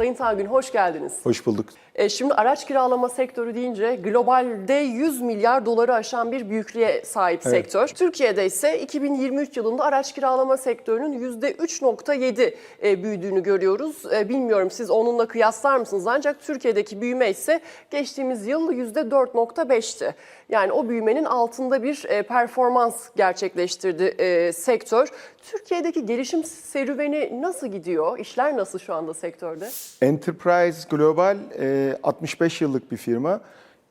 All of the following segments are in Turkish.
Sayın Tangün hoş geldiniz. Hoş bulduk. E, şimdi araç kiralama sektörü deyince globalde 100 milyar doları aşan bir büyüklüğe sahip sektör. Türkiye'de ise 2023 yılında araç kiralama sektörünün %3.7 e, büyüdüğünü görüyoruz. E, bilmiyorum siz onunla kıyaslar mısınız? Ancak Türkiye'deki büyüme ise geçtiğimiz yıl %4.5'ti. Yani o büyümenin altında bir e, performans gerçekleştirdi e, sektör. Türkiye'deki gelişim serüveni nasıl gidiyor? İşler nasıl şu anda sektörde? Enterprise Global e, 65 yıllık bir firma.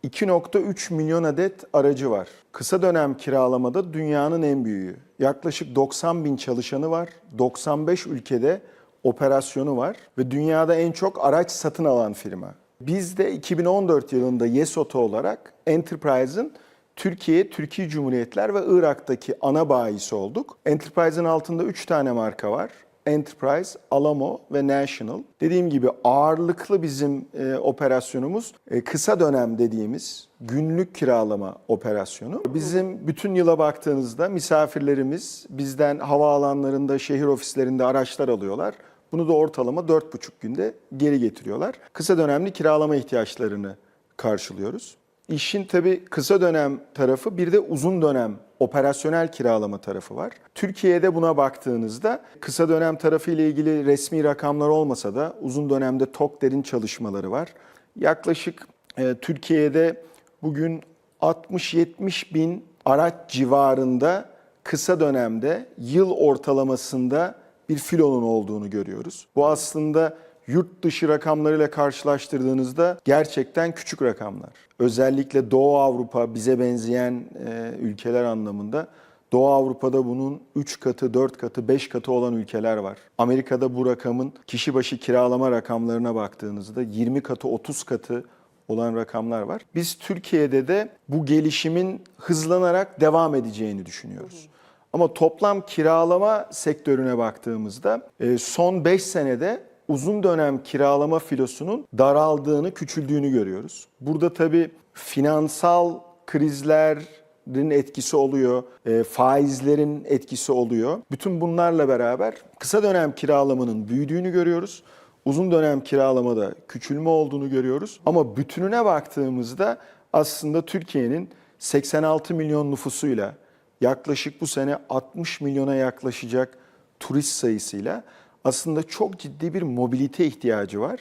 2.3 milyon adet aracı var. Kısa dönem kiralamada dünyanın en büyüğü. Yaklaşık 90 bin çalışanı var. 95 ülkede operasyonu var ve dünyada en çok araç satın alan firma. Biz de 2014 yılında Yesoto olarak Enterprise'ın Türkiye, Türkiye Cumhuriyetler ve Irak'taki ana bayisi olduk. Enterprise'ın altında 3 tane marka var. Enterprise, Alamo ve National. Dediğim gibi ağırlıklı bizim e, operasyonumuz e, kısa dönem dediğimiz günlük kiralama operasyonu. Bizim bütün yıla baktığınızda misafirlerimiz bizden havaalanlarında, şehir ofislerinde araçlar alıyorlar. Bunu da ortalama 4,5 günde geri getiriyorlar. Kısa dönemli kiralama ihtiyaçlarını karşılıyoruz. İşin tabii kısa dönem tarafı bir de uzun dönem operasyonel kiralama tarafı var. Türkiye'de buna baktığınızda kısa dönem tarafı ile ilgili resmi rakamlar olmasa da uzun dönemde TOKDER'in çalışmaları var. Yaklaşık e, Türkiye'de bugün 60-70 bin araç civarında kısa dönemde yıl ortalamasında bir filonun olduğunu görüyoruz. Bu aslında yurt dışı rakamlarıyla karşılaştırdığınızda gerçekten küçük rakamlar. Özellikle Doğu Avrupa bize benzeyen e, ülkeler anlamında Doğu Avrupa'da bunun 3 katı, 4 katı, 5 katı olan ülkeler var. Amerika'da bu rakamın kişi başı kiralama rakamlarına baktığınızda 20 katı, 30 katı olan rakamlar var. Biz Türkiye'de de bu gelişimin hızlanarak devam edeceğini düşünüyoruz. Ama toplam kiralama sektörüne baktığımızda e, son 5 senede uzun dönem kiralama filosunun daraldığını, küçüldüğünü görüyoruz. Burada tabii finansal krizlerin etkisi oluyor, e, faizlerin etkisi oluyor. Bütün bunlarla beraber kısa dönem kiralamanın büyüdüğünü görüyoruz. Uzun dönem kiralamada küçülme olduğunu görüyoruz. Ama bütününe baktığımızda aslında Türkiye'nin 86 milyon nüfusuyla yaklaşık bu sene 60 milyona yaklaşacak turist sayısıyla aslında çok ciddi bir mobilite ihtiyacı var.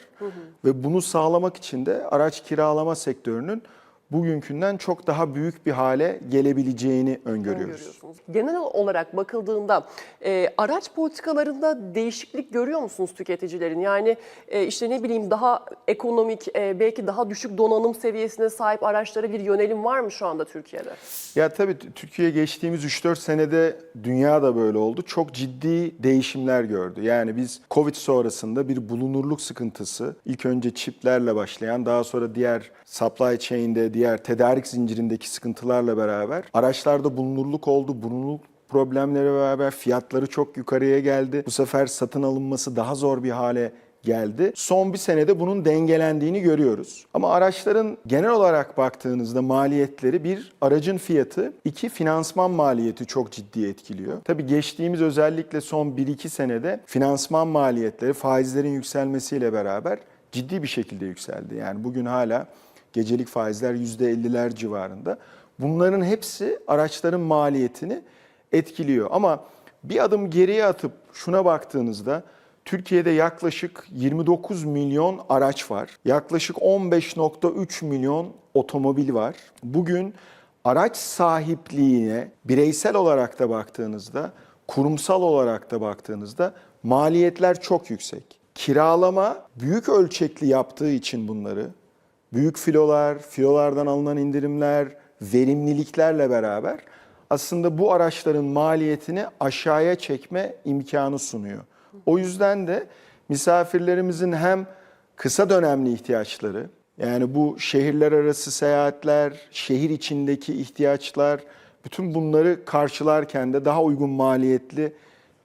Ve bunu sağlamak için de araç kiralama sektörünün bugünkünden çok daha büyük bir hale gelebileceğini öngörüyoruz. Genel olarak bakıldığında e, araç politikalarında değişiklik görüyor musunuz tüketicilerin? Yani e, işte ne bileyim daha ekonomik, e, belki daha düşük donanım seviyesine sahip araçlara bir yönelim var mı şu anda Türkiye'de? Ya tabii Türkiye geçtiğimiz 3-4 senede dünya da böyle oldu. Çok ciddi değişimler gördü. Yani biz Covid sonrasında bir bulunurluk sıkıntısı, ilk önce çiplerle başlayan, daha sonra diğer supply chain'de, diğer tedarik zincirindeki sıkıntılarla beraber araçlarda bulunurluk oldu. Bulunurluk problemleri beraber fiyatları çok yukarıya geldi. Bu sefer satın alınması daha zor bir hale geldi. Son bir senede bunun dengelendiğini görüyoruz. Ama araçların genel olarak baktığınızda maliyetleri bir aracın fiyatı, iki finansman maliyeti çok ciddi etkiliyor. Tabii geçtiğimiz özellikle son 1-2 senede finansman maliyetleri faizlerin yükselmesiyle beraber ciddi bir şekilde yükseldi. Yani bugün hala gecelik faizler %50'ler civarında. Bunların hepsi araçların maliyetini etkiliyor. Ama bir adım geriye atıp şuna baktığınızda Türkiye'de yaklaşık 29 milyon araç var. Yaklaşık 15.3 milyon otomobil var. Bugün araç sahipliğine bireysel olarak da baktığınızda, kurumsal olarak da baktığınızda maliyetler çok yüksek. Kiralama büyük ölçekli yaptığı için bunları büyük filolar, filolardan alınan indirimler, verimliliklerle beraber aslında bu araçların maliyetini aşağıya çekme imkanı sunuyor. O yüzden de misafirlerimizin hem kısa dönemli ihtiyaçları, yani bu şehirler arası seyahatler, şehir içindeki ihtiyaçlar, bütün bunları karşılarken de daha uygun maliyetli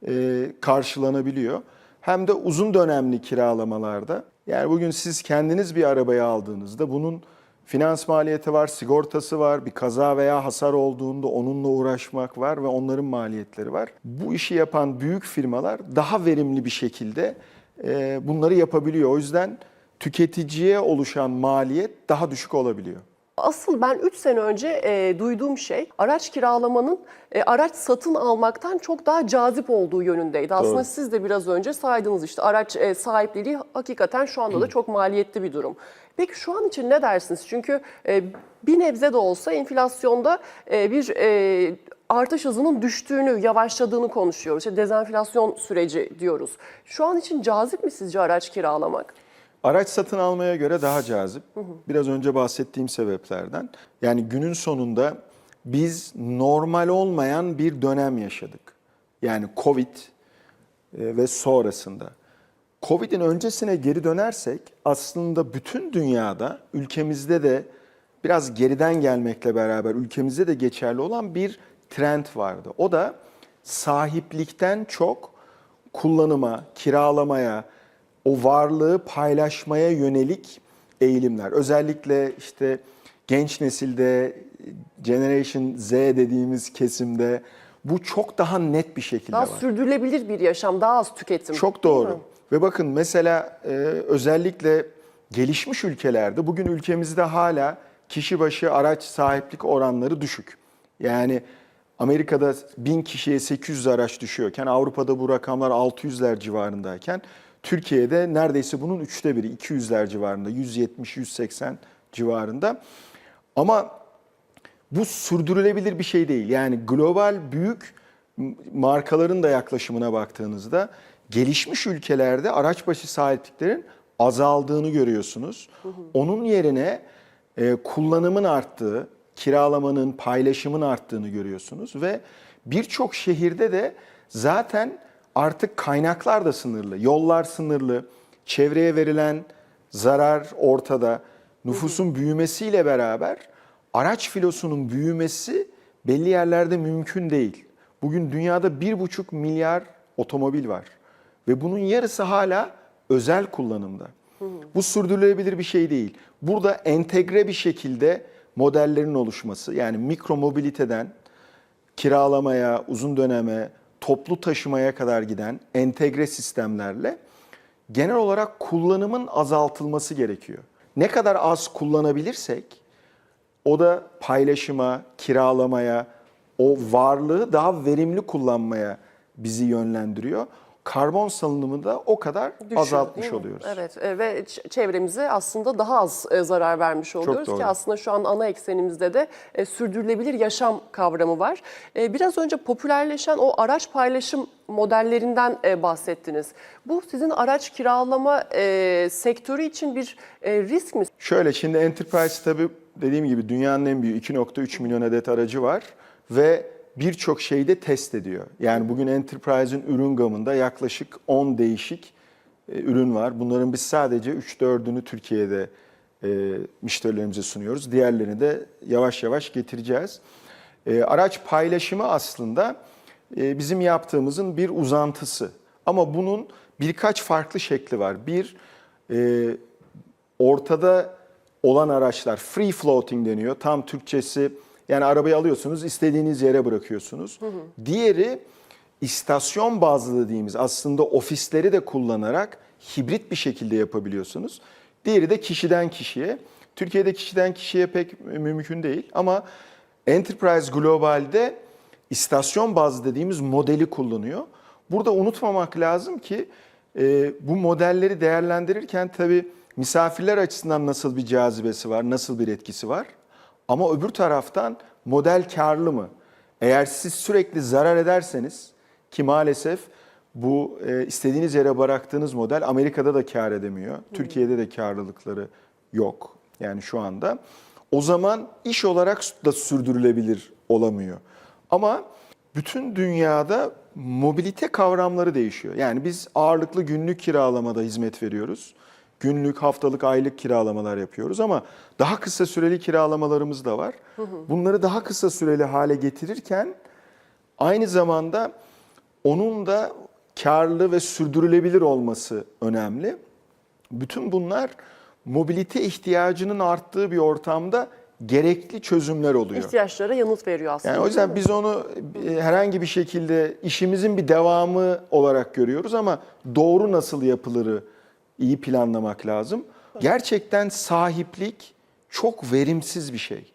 e, karşılanabiliyor. Hem de uzun dönemli kiralamalarda yani bugün siz kendiniz bir arabayı aldığınızda bunun finans maliyeti var, sigortası var, bir kaza veya hasar olduğunda onunla uğraşmak var ve onların maliyetleri var. Bu işi yapan büyük firmalar daha verimli bir şekilde e, bunları yapabiliyor. O yüzden tüketiciye oluşan maliyet daha düşük olabiliyor. Asıl ben 3 sene önce e, duyduğum şey araç kiralamanın e, araç satın almaktan çok daha cazip olduğu yönündeydi. Aslında Doğru. siz de biraz önce saydınız işte araç e, sahipliliği hakikaten şu anda da çok maliyetli bir durum. Peki şu an için ne dersiniz? Çünkü e, bir nebze de olsa enflasyonda e, bir e, artış hızının düştüğünü, yavaşladığını konuşuyoruz. İşte dezenflasyon süreci diyoruz. Şu an için cazip mi sizce araç kiralamak? Araç satın almaya göre daha cazip. Biraz önce bahsettiğim sebeplerden. Yani günün sonunda biz normal olmayan bir dönem yaşadık. Yani Covid e, ve sonrasında. Covid'in öncesine geri dönersek aslında bütün dünyada ülkemizde de biraz geriden gelmekle beraber ülkemizde de geçerli olan bir trend vardı. O da sahiplikten çok kullanıma, kiralamaya, o varlığı paylaşmaya yönelik eğilimler. Özellikle işte genç nesilde Generation Z dediğimiz kesimde bu çok daha net bir şekilde Daha var. sürdürülebilir bir yaşam, daha az tüketim. Çok doğru. Ve bakın mesela e, özellikle gelişmiş ülkelerde bugün ülkemizde hala kişi başı araç sahiplik oranları düşük. Yani Amerika'da 1000 kişiye 800 araç düşüyorken Avrupa'da bu rakamlar 600'ler civarındayken Türkiye'de neredeyse bunun üçte biri 200'ler civarında 170-180 civarında. Ama bu sürdürülebilir bir şey değil. Yani global büyük markaların da yaklaşımına baktığınızda gelişmiş ülkelerde araç başı sahipliklerin azaldığını görüyorsunuz. Onun yerine e, kullanımın arttığı, kiralamanın, paylaşımın arttığını görüyorsunuz ve birçok şehirde de zaten artık kaynaklar da sınırlı, yollar sınırlı, çevreye verilen zarar ortada. Nüfusun büyümesiyle beraber araç filosunun büyümesi belli yerlerde mümkün değil. Bugün dünyada 1,5 milyar otomobil var ve bunun yarısı hala özel kullanımda. Bu sürdürülebilir bir şey değil. Burada entegre bir şekilde modellerin oluşması yani mikro mobiliteden kiralamaya, uzun döneme, toplu taşımaya kadar giden entegre sistemlerle genel olarak kullanımın azaltılması gerekiyor. Ne kadar az kullanabilirsek o da paylaşıma, kiralamaya, o varlığı daha verimli kullanmaya bizi yönlendiriyor. Karbon salınımını da o kadar Düşüyor, azaltmış oluyoruz. Evet e, ve çevremize aslında daha az e, zarar vermiş oluyoruz ki aslında şu an ana eksenimizde de e, sürdürülebilir yaşam kavramı var. E, Biraz önce popülerleşen o araç paylaşım modellerinden e, bahsettiniz. Bu sizin araç kiralama e, sektörü için bir e, risk mi? Şöyle şimdi Enterprise tabii dediğim gibi dünyanın en büyüğü 2.3 milyon adet aracı var ve birçok şeyi de test ediyor. Yani bugün Enterprise'in ürün gamında yaklaşık 10 değişik e, ürün var. Bunların biz sadece 3-4'ünü Türkiye'de e, müşterilerimize sunuyoruz. Diğerlerini de yavaş yavaş getireceğiz. E, araç paylaşımı aslında bizim yaptığımızın bir uzantısı. Ama bunun birkaç farklı şekli var. Bir, ortada olan araçlar free floating deniyor. Tam Türkçesi yani arabayı alıyorsunuz istediğiniz yere bırakıyorsunuz. Diğeri istasyon bazlı dediğimiz aslında ofisleri de kullanarak hibrit bir şekilde yapabiliyorsunuz. Diğeri de kişiden kişiye. Türkiye'de kişiden kişiye pek mümkün değil ama Enterprise Global'de istasyon bazlı dediğimiz modeli kullanıyor. Burada unutmamak lazım ki e, bu modelleri değerlendirirken tabii misafirler açısından nasıl bir cazibesi var, nasıl bir etkisi var. Ama öbür taraftan model karlı mı? Eğer siz sürekli zarar ederseniz ki maalesef bu e, istediğiniz yere bıraktığınız model Amerika'da da kar edemiyor. Türkiye'de de karlılıkları yok yani şu anda. O zaman iş olarak da sürdürülebilir olamıyor. Ama bütün dünyada mobilite kavramları değişiyor. Yani biz ağırlıklı günlük kiralamada hizmet veriyoruz. Günlük, haftalık, aylık kiralamalar yapıyoruz ama daha kısa süreli kiralamalarımız da var. Bunları daha kısa süreli hale getirirken aynı zamanda onun da karlı ve sürdürülebilir olması önemli. Bütün bunlar mobilite ihtiyacının arttığı bir ortamda gerekli çözümler oluyor. İhtiyaçlara yanıt veriyor aslında. Yani o yüzden biz onu e, herhangi bir şekilde işimizin bir devamı olarak görüyoruz ama doğru nasıl yapılırı iyi planlamak lazım. Gerçekten sahiplik çok verimsiz bir şey.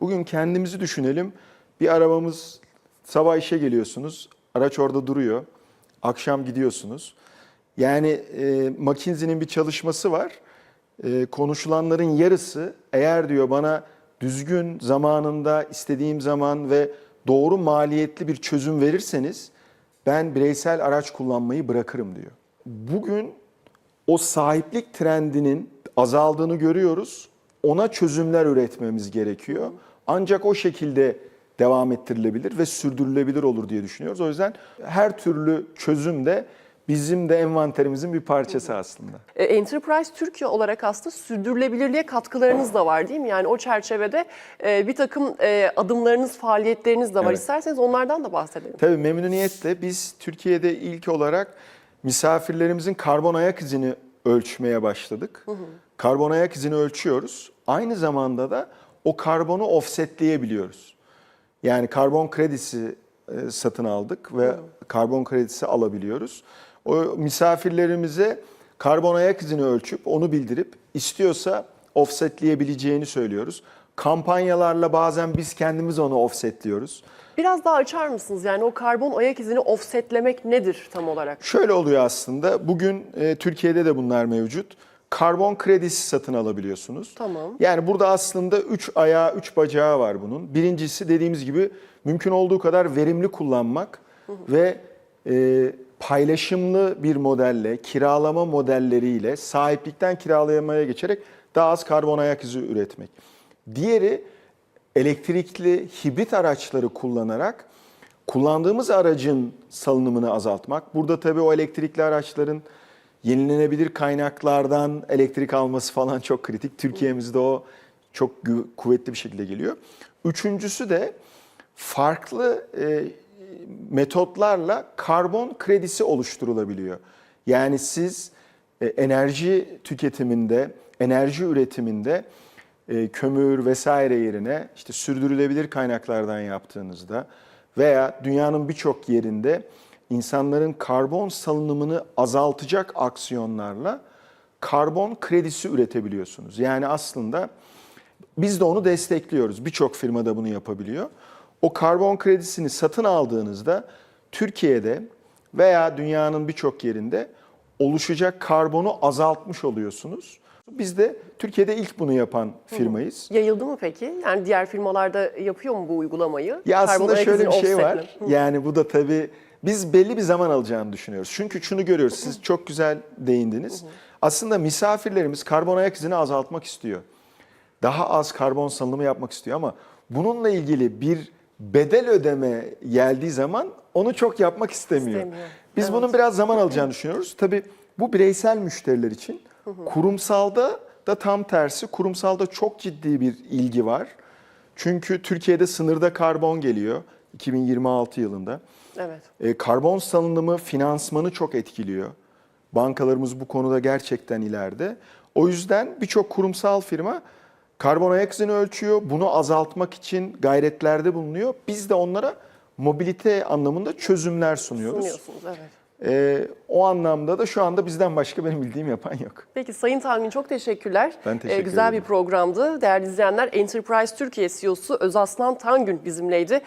Bugün kendimizi düşünelim. Bir arabamız sabah işe geliyorsunuz. Araç orada duruyor. Akşam gidiyorsunuz. Yani e, McKinsey'nin bir çalışması var. E, konuşulanların yarısı eğer diyor bana düzgün zamanında istediğim zaman ve doğru maliyetli bir çözüm verirseniz ben bireysel araç kullanmayı bırakırım diyor. Bugün o sahiplik trendinin azaldığını görüyoruz. Ona çözümler üretmemiz gerekiyor. Ancak o şekilde devam ettirilebilir ve sürdürülebilir olur diye düşünüyoruz. O yüzden her türlü çözüm de bizim de envanterimizin bir parçası aslında. E, Enterprise Türkiye olarak aslında sürdürülebilirliğe katkılarınız da var değil mi? Yani o çerçevede e, bir takım e, adımlarınız, faaliyetleriniz de var. Evet. İsterseniz onlardan da bahsedelim. Tabii memnuniyetle biz Türkiye'de ilk olarak misafirlerimizin karbon ayak izini ölçmeye başladık. Karbon ayak izini ölçüyoruz. Aynı zamanda da o karbonu offsetleyebiliyoruz. Yani karbon kredisi e, satın aldık ve karbon kredisi alabiliyoruz. O misafirlerimize karbon ayak izini ölçüp onu bildirip istiyorsa offsetleyebileceğini söylüyoruz. Kampanyalarla bazen biz kendimiz onu offsetliyoruz. Biraz daha açar mısınız? Yani o karbon ayak izini offsetlemek nedir tam olarak? Şöyle oluyor aslında. Bugün e, Türkiye'de de bunlar mevcut. Karbon kredisi satın alabiliyorsunuz. Tamam. Yani burada aslında üç ayağı, üç bacağı var bunun. Birincisi dediğimiz gibi mümkün olduğu kadar verimli kullanmak ve e, paylaşımlı bir modelle, kiralama modelleriyle sahiplikten kiralamaya geçerek daha az karbon ayak izi üretmek. Diğeri elektrikli hibrit araçları kullanarak kullandığımız aracın salınımını azaltmak. Burada tabii o elektrikli araçların yenilenebilir kaynaklardan elektrik alması falan çok kritik. Türkiye'mizde o çok kuvvetli bir şekilde geliyor. Üçüncüsü de farklı e, metotlarla karbon kredisi oluşturulabiliyor. Yani siz e, enerji tüketiminde, enerji üretiminde e, kömür vesaire yerine işte sürdürülebilir kaynaklardan yaptığınızda veya dünyanın birçok yerinde insanların karbon salınımını azaltacak aksiyonlarla karbon kredisi üretebiliyorsunuz. Yani aslında biz de onu destekliyoruz. Birçok firma da bunu yapabiliyor. O karbon kredisini satın aldığınızda Türkiye'de veya dünyanın birçok yerinde oluşacak karbonu azaltmış oluyorsunuz. Biz de Türkiye'de ilk bunu yapan firmayız. Yayıldı mı peki? Yani diğer firmalarda yapıyor mu bu uygulamayı? Ya aslında şöyle bir şey var. Hı. Yani bu da tabii biz belli bir zaman alacağını düşünüyoruz. Çünkü şunu görüyoruz. Siz çok güzel değindiniz. Aslında misafirlerimiz karbon ayak izini azaltmak istiyor. Daha az karbon salınımı yapmak istiyor ama bununla ilgili bir bedel ödeme geldiği zaman onu çok yapmak istemiyor. İstemiyor. Biz Evet. bunun biraz zaman alacağını düşünüyoruz. Tabii bu bireysel müşteriler için. Kurumsalda da tam tersi. Kurumsalda çok ciddi bir ilgi var. Çünkü Türkiye'de sınırda karbon geliyor 2026 yılında. Evet. E, karbon salınımı finansmanı çok etkiliyor. Bankalarımız bu konuda gerçekten ileride. O yüzden birçok kurumsal firma karbon ayak izini ölçüyor. Bunu azaltmak için gayretlerde bulunuyor. Biz de onlara mobilite anlamında çözümler sunuyoruz. Sunuyorsunuz evet. E, o anlamda da şu anda bizden başka benim bildiğim yapan yok. Peki Sayın Tangün çok teşekkürler. Ben teşekkür güzel ederim. bir programdı. Değerli izleyenler Enterprise Türkiye CEO'su Özaslan Tangün bizimleydi.